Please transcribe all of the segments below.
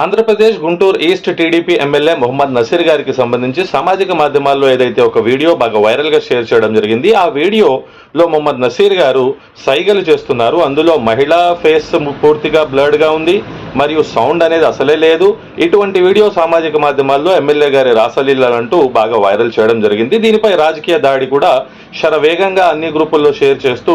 Andhra Pradesh Guntur east TDP MLA Mohammed Naseer గారికి సంబంధించి సామాజిక మాధ్యమాల్లో ఏదైతే ఒక వీడియో బాగా వైరల్గా షేర్ చేయడం జరిగింది ఆ వీడియోలో మొహమ్మద్ నసీర్ గారు సైగలు చేస్తున్నారు. అందులో మహిళా ఫేస్ పూర్తిగా బ్లర్డ్గా ఉంది మరియు సౌండ్ అనేది అసలే లేదు. ఇటువంటి వీడియో సామాజిక మాధ్యమాల్లో ఎమ్మెల్యే గారి రాసలీలంటూ బాగా వైరల్ చేయడం జరిగింది. దీనిపై రాజకీయ దాడి కూడా శరవేగంగా అన్ని గ్రూపుల్లో షేర్ చేస్తూ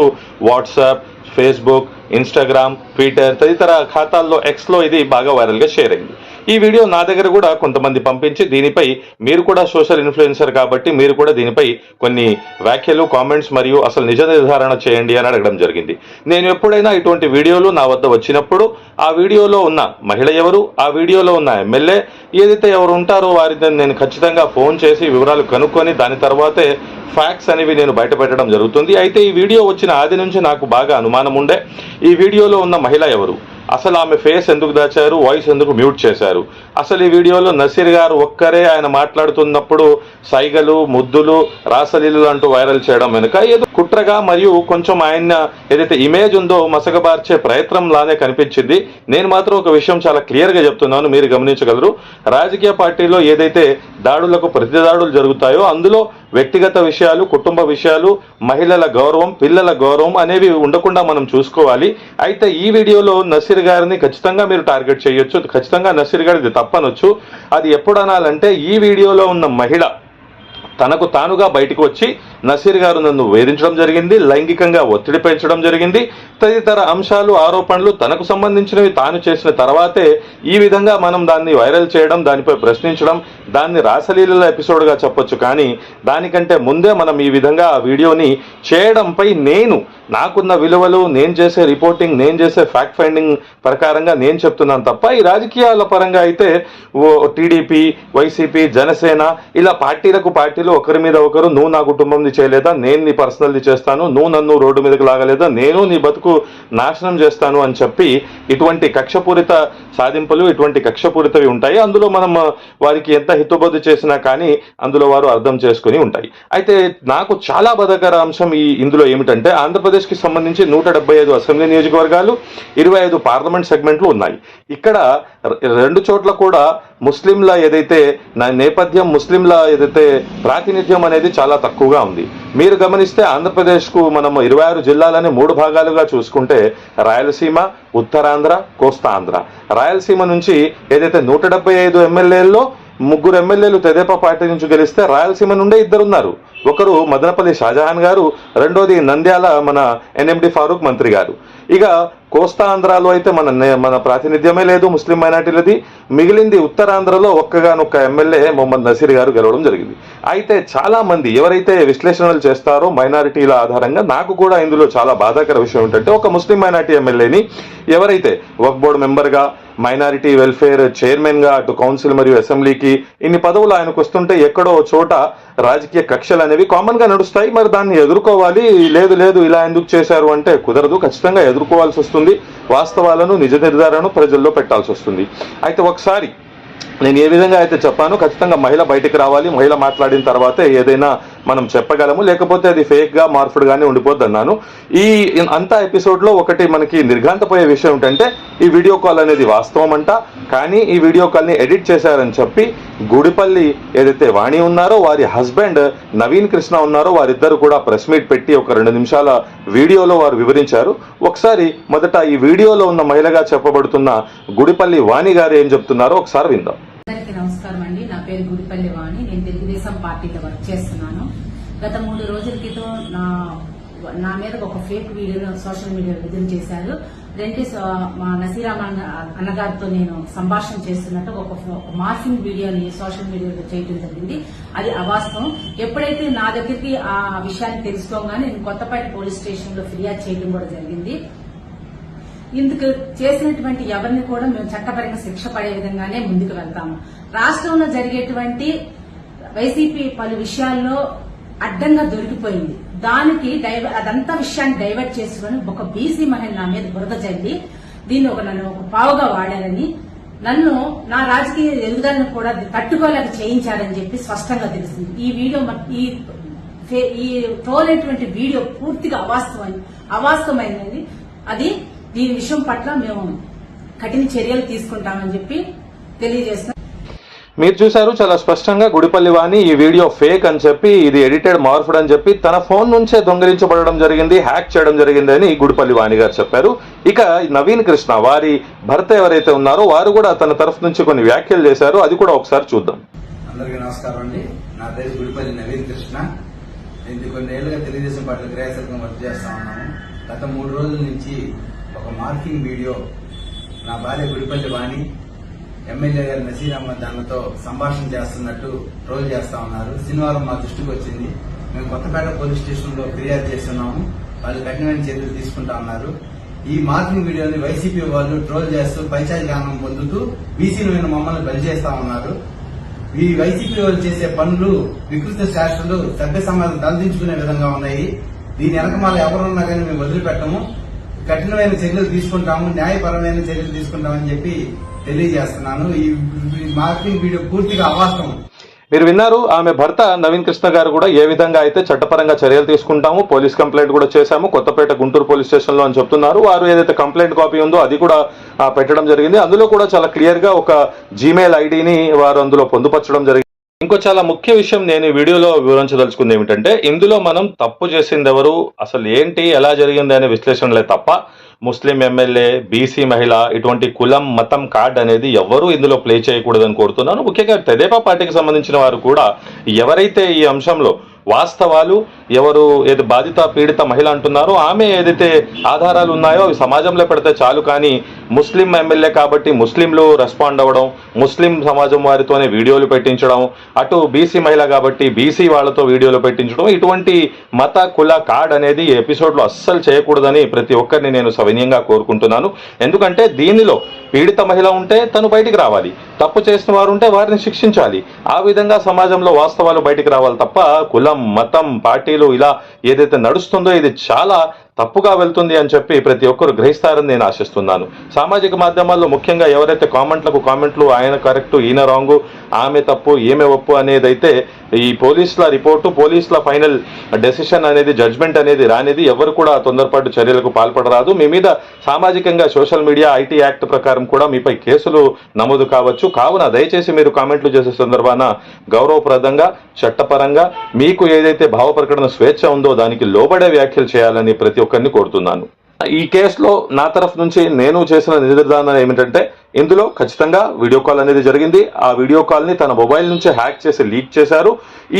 వాట్సాప్ ఫేస్బుక్ ఇన్స్టాగ్రామ్ ట్విట్టర్ తదితర ఖాతాల్లో ఎక్స్లో ఇది బాగా వైరల్గా షేర్ అయింది. ఈ వీడియో నా దగ్గర కూడా కొంతమంది పంపించి దీనిపై మీరు కూడా సోషల్ ఇన్ఫ్లుయెన్సర్ కాబట్టి మీరు కూడా దీనిపై కొన్ని వ్యాఖ్యలు కామెంట్స్ మరియు అసలు నిజ నిర్ధారణ చేయండి అని అడగడం జరిగింది. నేను ఎప్పుడైనా ఇటువంటి వీడియోలు నా వద్ద వచ్చినప్పుడు ఆ వీడియోలో ఉన్న మహిళ ఎవరు ఆ వీడియోలో ఉన్న ఎమ్మెల్యే ఏదైతే ఎవరు ఉంటారో వారిని నేను ఖచ్చితంగా ఫోన్ చేసి వివరాలు కనుక్కొని దాని తర్వాతే ఫ్యాక్ట్స్ అనేవి నేను బయట పెట్టడం జరుగుతుంది. అయితే ఈ వీడియో వచ్చిన ఆది నుంచి నాకు బాగా అనుమానం ఉండే ఈ వీడియోలో ఉన్న మహిళ ఎవరు? అసలు ఆమె ఫేస్ ఎందుకు దాచారు? వాయిస్ ఎందుకు మ్యూట్ చేశారు? అసలు ఈ వీడియోలో నసీర్ గారు ఒక్కరే ఆయన మాట్లాడుతున్నప్పుడు సైగలు ముద్దులు రాసలీలు అంటూ వైరల్ చేయడం వెనుక ఏదో కుట్రగా మరియు కొంచెం ఆయన ఏదైతే ఇమేజ్ ఉందో మసకబార్చే ప్రయత్నం లానే కనిపించింది. నేను మాత్రం ఒక విషయం చాలా క్లియర్గా చెప్తున్నాను మీరు గమనించగలరు. రాజకీయ పార్టీలో ఏదైతే దాడులకు ప్రతిదాడులు జరుగుతాయో అందులో వ్యక్తిగత విషయాలు కుటుంబ విషయాలు మహిళల గౌరవం పిల్లల గౌరవం అనేవి ఉండకుండా మనం చూసుకోవాలి. అయితే ఈ వీడియోలో నసీర్ గారిని ఖచ్చితంగా మీరు టార్గెట్ చేయొచ్చు. ఖచ్చితంగా నసీర్ గారిది తప్పనొచ్చు. అది ఎప్పుడు అనాలంటే ఈ వీడియోలో ఉన్న మహిళ తనకు తానుగా బయటకు వచ్చి నసీర్ గారు నన్ను వేధించడం జరిగింది లైంగికంగా ఒత్తిడి పెంచడం జరిగింది. తదితర అంశాలు ఆరోపణలు తనకు సంబంధించినవి తాను చేసిన తర్వాతే ఈ విధంగా మనం దాన్ని వైరల్ చేయడం దానిపై ప్రశ్నించడం దాన్ని రాసలీల ఎపిసోడ్గా చెప్పొచ్చు. కానీ దానికంటే ముందే మనం ఈ విధంగా ఆ వీడియోని చేయడంపై నేను నాకున్న విలువలు నేను చేసే రిపోర్టింగ్ నేను చేసే ఫ్యాక్ట్ ఫైండింగ్ ప్రకారంగా నేను చెప్తున్నాను తప్ప ఈ రాజకీయాల పరంగా అయితే ఓ టీడీపీ వైసీపీ జనసేన ఇలా పార్టీలకు పార్టీలు ఒకరి మీద ఒకరు నువ్వు నా కుటుంబంది చేయలేదా నేను నీ పర్సనల్ది చేస్తాను నువ్వు నన్ను రోడ్డు మీదకి లాగలేదా నేను నీ బతుకు నాశనం చేస్తాను అని చెప్పి ఇటువంటి కక్షపూరిత సాధింపులు ఇటువంటి కక్షపూరితవి ఉంటాయి. అందులో మనం వారికి ఎంత హితబోధి చేసినా కానీ అందులో వారు అర్థం చేసుకుని ఉంటాయి. అయితే నాకు చాలా బాధాకర అంశం ఈ ఇందులో ఏమిటంటే ఆంధ్రప్రదేశ్ ఆంధ్రప్రదేశ్కి సంబంధించి నూట డెబ్బై ఐదు అసెంబ్లీ నియోజకవర్గాలు ఇరవై ఐదు పార్లమెంట్ సెగ్మెంట్లు ఉన్నాయి. ఇక్కడ రెండు చోట్ల కూడా ముస్లింల ఏదైతే నా నేపథ్యం ముస్లింల ఏదైతే ప్రాతినిధ్యం అనేది చాలా తక్కువగా ఉంది. మీరు గమనిస్తే ఆంధ్రప్రదేశ్కు మనం ఇరవై ఆరు జిల్లాలని మూడు భాగాలుగా చూసుకుంటే రాయలసీమ ఉత్తరాంధ్ర కోస్తాంధ్ర. రాయలసీమ నుంచి ఏదైతే నూట డెబ్బై ఐదు ఎమ్మెల్యేల్లో ముగ్గురు ఎమ్మెల్యేలు తెదేపా పార్టీ నుంచి గెలిస్తే రాయలసీమ నుండే ఇద్దరున్నారు. ఒకరు మదనపల్లి షాజహాన్ గారు రెండోది నంద్యాల మన ఎన్ఎండి ఫారూక్ మంత్రి గారు. ఇక కోస్తా ఆంధ్రాలో అయితే మన మన ప్రాతినిధ్యమే లేదు ముస్లిం మైనార్టీలది. మిగిలింది ఉత్తరాంధ్రలో ఒక్కగానొక్క ఎమ్మెల్యే మొహమ్మద్ నసీర్ గారు గెలవడం జరిగింది. అయితే చాలా మంది ఎవరైతే విశ్లేషణలు చేస్తారో మైనారిటీల ఆధారంగా నాకు కూడా ఇందులో చాలా బాధాకర విషయం ఏంటంటే ఒక ముస్లిం మైనార్టీ ఎమ్మెల్యేని ఎవరైతే వక్ బోర్డు మెంబర్గా మైనారిటీ వెల్ఫేర్ చైర్మన్గా అటు కౌన్సిల్ మరియు అసెంబ్లీకి ఇన్ని పదవులు ఆయనకు వస్తుంటే ఎక్కడో ఓ చోట రాజకీయ కక్షలు అనేవి కామన్గా నడుస్తాయి. మరి దాన్ని ఎదుర్కోవాలి. లేదు లేదు ఇలా ఎందుకు చేశారు అంటే కుదరదు. ఖచ్చితంగా ఎదుర్కోవాల్సి వస్తుంది. వాస్తవాలను నిజ నిర్ధారణను ప్రజల్లో పెట్టాల్సి వస్తుంది. అయితే ఒకసారి నేను ఏ విధంగా అయితే చెప్పానో ఖచ్చితంగా మహిళ బయటకు రావాలి. మహిళ మాట్లాడిన తర్వాతే ఏదైనా మనం చెప్పగలము లేకపోతే అది ఫేక్గా మార్ఫుడ్ గానే ఉండిపోద్ది అన్నాను ఈ అంతా ఎపిసోడ్లో ఒకటి మనకి నిర్ఘాంతపోయే విషయం ఏంటంటే ఈ వీడియో కాల్ అనేది వాస్తవం అంట కానీ ఈ వీడియో కాల్ని ఎడిట్ చేశారని చెప్పి గుడిపల్లి ఏదైతే వాణి ఉన్నారో వారి హస్బెండ్ నవీన్ కృష్ణ ఉన్నారో వారిద్దరు కూడా ప్రెస్ మీట్ పెట్టి ఒక రెండు నిమిషాల వీడియోలో వారు వివరించారు. ఒకసారి మొదట ఈ వీడియోలో ఉన్న మహిళగా చెప్పబడుతున్న గుడిపల్లి వాణి గారు ఏం చెప్తున్నారో ఒకసారి విందాం. నమస్కారం అండి నా పేరు గుడిపల్లి వాణి. నేను తెలుగుదేశం పార్టీలో గత మూడు రోజుల క్రితం నా నా మీద ఒక ఫేక్ వీడియోను సోషల్ మీడియా విడుదల చేశారు. రెండే మా నసీరామన్ అన్నగారితో నేను సంభాషణ చేస్తున్నట్టు ఒక ఒక మార్ఫింగ్ వీడియోని సోషల్ మీడియాలో చేయడం జరిగింది. అది అవాస్తవం. ఎప్పుడైతే నా దగ్గరికి ఆ విషయాన్ని తెలుసుకోగానే నేను కొత్తపేట పోలీస్ స్టేషన్లో ఫిర్యాదు చేయడం కూడా జరిగింది. ఇందుకు చేసినటువంటి ఎవరిని కూడా మేము చట్టపరంగా శిక్ష పడే విధంగానే ముందుకు వెళ్తాము. రాష్ట్రంలో జరిగేటువంటి వైసీపీ పలు విషయాల్లో అడ్డంగా దొరికిపోయింది. దానికి డైవర్ అదంతా విషయాన్ని డైవర్ట్ చేసుకుని ఒక బీసీ మహిళ నా మీద బురద చల్లి దీన్ని ఒక నన్ను ఒక పావుగా వాడారని నన్ను నా రాజకీయ ఎదుగుదలను కూడా తట్టుకోలేక చేయించారని చెప్పి స్పష్టంగా తెలిసింది ఈ వీడియో ఈ ఈ ట్రోల్ వీడియో పూర్తిగా అవాస్తవం అవాస్తవమైనది అది దీని విషయం పట్ల మేము కఠిన చర్యలు తీసుకుంటామని చెప్పి తెలియజేస్తున్నాం. మీరు చూశారు చాలా స్పష్టంగా గుడిపల్లి వాణి ఈ వీడియో ఫేక్ అని చెప్పి ఇది ఎడిటెడ్ మార్ఫుడ్ అని చెప్పి తన ఫోన్ నుంచే దొంగిలించబడడం జరిగింది హ్యాక్ చేయడం జరిగింది అని గుడిపల్లి వాణి గారు చెప్పారు. ఇక నవీన్ కృష్ణ వారి భర్త ఎవరైతే ఉన్నారో వారు కూడా తన తరఫు నుంచి కొన్ని వ్యాఖ్యలు చేశారు. అది కూడా ఒకసారి చూద్దాం. అందరికీ నమస్కారం అండి. నా పేరు గుడిపల్లి నవీన్ కృష్ణ. నేను కొన్ని ఏళ్ళుగా తెలుగుదేశం పార్టీ క్రియాశీలకంగా వర్క్ చేస్తా ఉన్నాను. గత మూడు రోజుల నుంచి ఒక మార్కింగ్ వీడియో నా భార్య గుడిపల్లి వాణి ఎమ్మెల్యే గారి నసీర్ అహ్మద్ దానితో సంభాషణ చేస్తున్నట్టు ట్రోల్ చేస్తా ఉన్నారు. శనివారం మా దృష్టికి వచ్చింది. మేము కొత్తపేట పోలీస్ స్టేషన్లో ఫిర్యాదు చేస్తున్నాము. వాళ్ళు కఠినమైన చర్యలు తీసుకుంటా ఉన్నారు. ఈ మార్కింగ్ వీడియోని వైసీపీ వాళ్ళు ట్రోల్ చేస్తూ పైచారి గానం పొందుతూ బీసీలు మీద మమ్మల్ని బలి చేస్తా ఉన్నారు. ఈ వైసీపీ వాళ్ళు చేసే పనులు వికృత శాస్త్రులు సభ్య సమాజం తలదించుకునే విధంగా ఉన్నాయి. దీని వెనకమాల ఎవరున్నా కానీ మేము వదిలిపెట్టము. కఠినమైన చర్యలు తీసుకుంటాము. న్యాయపరమైన చర్యలు తీసుకుంటామని చెప్పి తెలియజేస్తున్నాను. ఈ వీడియో పూర్తిగా అవాస్తవం. మీరు విన్నారు ఆమె భర్త నవీన్ కృష్ణ గారు కూడా ఏ విధంగా అయితే చట్టపరంగా చర్యలు తీసుకుంటాము పోలీస్ కంప్లైంట్ కూడా చేశాము కొత్తపేట గుంటూరు పోలీస్ స్టేషన్లో అని చెప్తున్నారు. వారు ఏదైతే కంప్లైంట్ కాపీ ఉందో అది కూడా పెట్టడం జరిగింది. అందులో కూడా చాలా క్లియర్గా ఒక జీమెయిల్ ఐడిని వారు అందులో పొందుపరచడం జరిగింది. ఇంకో చాలా ముఖ్య విషయం నేను వీడియోలో వివరించదలుచుకుంది ఏమిటంటే ఇందులో మనం తప్పు చేసింది ఎవరు అసలు ఏంటి ఎలా జరిగింది అనే విశ్లేషణలే తప్ప ముస్లిం ఎమ్మెల్యే బీసీ మహిళ ఇటువంటి కులం మతం కార్డ్ అనేది ఎవరు ఇందులో ప్లే చేయకూడదని కోరుతున్నాను. ముఖ్యంగా తెదేపా పార్టీకి సంబంధించిన వారు కూడా ఎవరైతే ఈ అంశంలో వాస్తవాలు ఎవరు ఏది బాధిత పీడిత మహిళ అంటున్నారో ఆమె ఏదైతే ఆధారాలు ఉన్నాయో అవి సమాజంలో పెడితే చాలు కానీ ముస్లిం ఎమ్మెల్యే కాబట్టి ముస్లింలు రెస్పాండ్ అవ్వడం ముస్లిం సమాజం వారితోనే వీడియోలు పెట్టించడం అటు బీసీ మహిళ కాబట్టి బీసీ వాళ్ళతో వీడియోలు పెట్టించడం ఇటువంటి మత కుల కార్డ్ అనేది ఎపిసోడ్లో అస్సలు చేయకూడదని ప్రతి ఒక్కరిని నేను సవినీయంగా కోరుకుంటున్నాను. ఎందుకంటే దీనిలో పీడిత మహిళ ఉంటే తను బయటికి రావాలి. తప్పు చేసిన వారు ఉంటే వారిని శిక్షించాలి. ఆ విధంగా సమాజంలో వాస్తవాలు బయటికి రావాలి తప్ప కులం మతం పార్టీలు ఇలా ఏదైతే నడుస్తుందో ఇది చాలా తప్పుగా వెళ్తుంది అని చెప్పి ప్రతి ఒక్కరు గ్రహిస్తారని నేను ఆశిస్తున్నాను. సామాజిక మాధ్యమాల్లో ముఖ్యంగా ఎవరైతే కామెంట్లకు కామెంట్లు ఆయన కరెక్ట్ ఈయన రాంగు ఆమె తప్పు ఈమె ఒప్పు అనేది అయితే ఈ పోలీసుల రిపోర్టు పోలీసుల ఫైనల్ డెసిషన్ అనేది జడ్జ్మెంట్ అనేది రానిది. ఎవరు కూడా తొందరపాటు చర్యలకు పాల్పడరాదు. మీ మీద సామాజికంగా సోషల్ మీడియా ఐటీ యాక్ట్ ప్రకారం కూడా మీపై కేసులు నమోదు కావచ్చు. కావున దయచేసి మీరు కామెంట్లు చేసే సందర్భాన గౌరవప్రదంగా చట్టపరంగా మీకు ఏదైతే భావ ప్రకటన స్వేచ్ఛ ఉందో దానికి లోబడే వ్యాఖ్యలు చేయాలని ప్రతి ఒక్కరిని కోరుతున్నాను ఈ కేసులో నా తరఫు నుంచి నేను చేసిన నిర్ధారణ ఏమిటంటే ఇందులో ఖచ్చితంగా వీడియో కాల్ అనేది జరిగింది. ఆ వీడియో కాల్ని తన మొబైల్ నుంచి హ్యాక్ చేసి లీక్ చేశారు.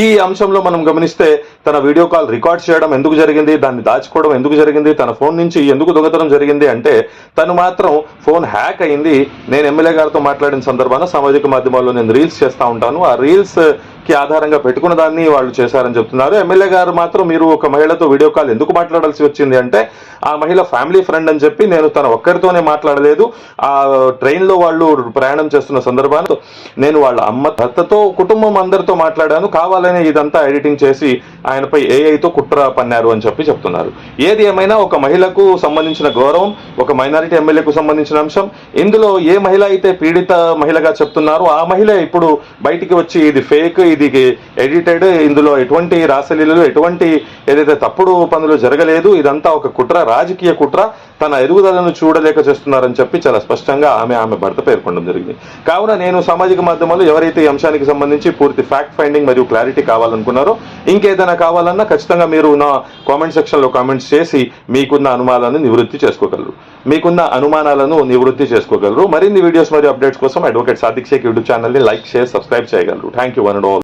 ఈ అంశంలో మనం గమనిస్తే తన వీడియో కాల్ రికార్డ్ చేయడం ఎందుకు జరిగింది దాన్ని దాచుకోవడం ఎందుకు జరిగింది తన ఫోన్ నుంచి ఎందుకు దొంగతనం జరిగింది అంటే తను మాత్రం ఫోన్ హ్యాక్ అయింది. నేను ఎమ్మెల్యే గారితో మాట్లాడిన సందర్భాన సామాజిక మాధ్యమాల్లో నేను రీల్స్ చేస్తా ఉంటాను. ఆ రీల్స్ కి ఆధారంగా పెట్టుకున్న దాన్ని వాళ్ళు చేశారని చెప్తున్నారు. ఎమ్మెల్యే గారు మాత్రం మీరు ఒక మహిళతో వీడియో కాల్ ఎందుకు మాట్లాడాల్సి వచ్చింది అంటే ఆ మహిళ ఫ్యామిలీ ఫ్రెండ్ అని చెప్పి నేను తన ఒక్కరితోనే మాట్లాడలేదు. ఆ ట్రైన్లో వాళ్ళు ప్రయాణం చేస్తున్న సందర్భాన్ని నేను వాళ్ళ అమ్మ భర్తతో కుటుంబం అందరితో మాట్లాడాను. కావాలనే ఇదంతా ఎడిటింగ్ చేసి ఆయనపై ఏఐతో కుట్ర పన్నారు అని చెప్పి చెప్తున్నారు. ఏది ఏమైనా ఒక మహిళకు సంబంధించిన గౌరవం ఒక మైనారిటీ ఎమ్మెల్యేకు సంబంధించిన అంశం ఇందులో ఏ మహిళ అయితే పీడిత మహిళగా చెప్తున్నారో ఆ మహిళ ఇప్పుడు బయటికి వచ్చి ఇది ఫేక్ ఇది ఎడిటెడ్ ఇందులో ఎటువంటి రాసలీలలు ఎటువంటి ఏదైతే తప్పుడు పనులు జరగలేదు ఇదంతా ఒక కుట్ర రాజకీయ కుట్ర తన ఎదుగుదలను చూడలేక చేస్తున్నారని చెప్పి చాలా స్పష్టంగా ఆమె ఆమె భర్త పేర్కొనడం జరిగింది. కావున నేను సామాజిక మాధ్యమాల్లో ఎవరైతే ఈ అంశానికి సంబంధించి పూర్తి ఫ్యాక్ట్ ఫైండింగ్ మరియు క్లారిటీ కావాలనుకున్నారో ఇంకేదైనా కావాలన్నా ఖచ్చితంగా మీరు నా కామెంట్ సెక్షన్లో కామెంట్స్ చేసి మీకున్న అనుమానాలను నివృత్తి చేసుకోగలరు. మీకున్న అనుమానాలను నివృత్తి చేసుకోగలరు. మరిన్ని వీడియోస్ మరియు అప్డేట్స్ కోసం అడ్వకేట్ సాదిక్ షేక్ యూట్యూబ్ ఛానల్ని లైక్ షేర్ సబ్స్క్రైబ్ చేయగలరు. Thank you one and all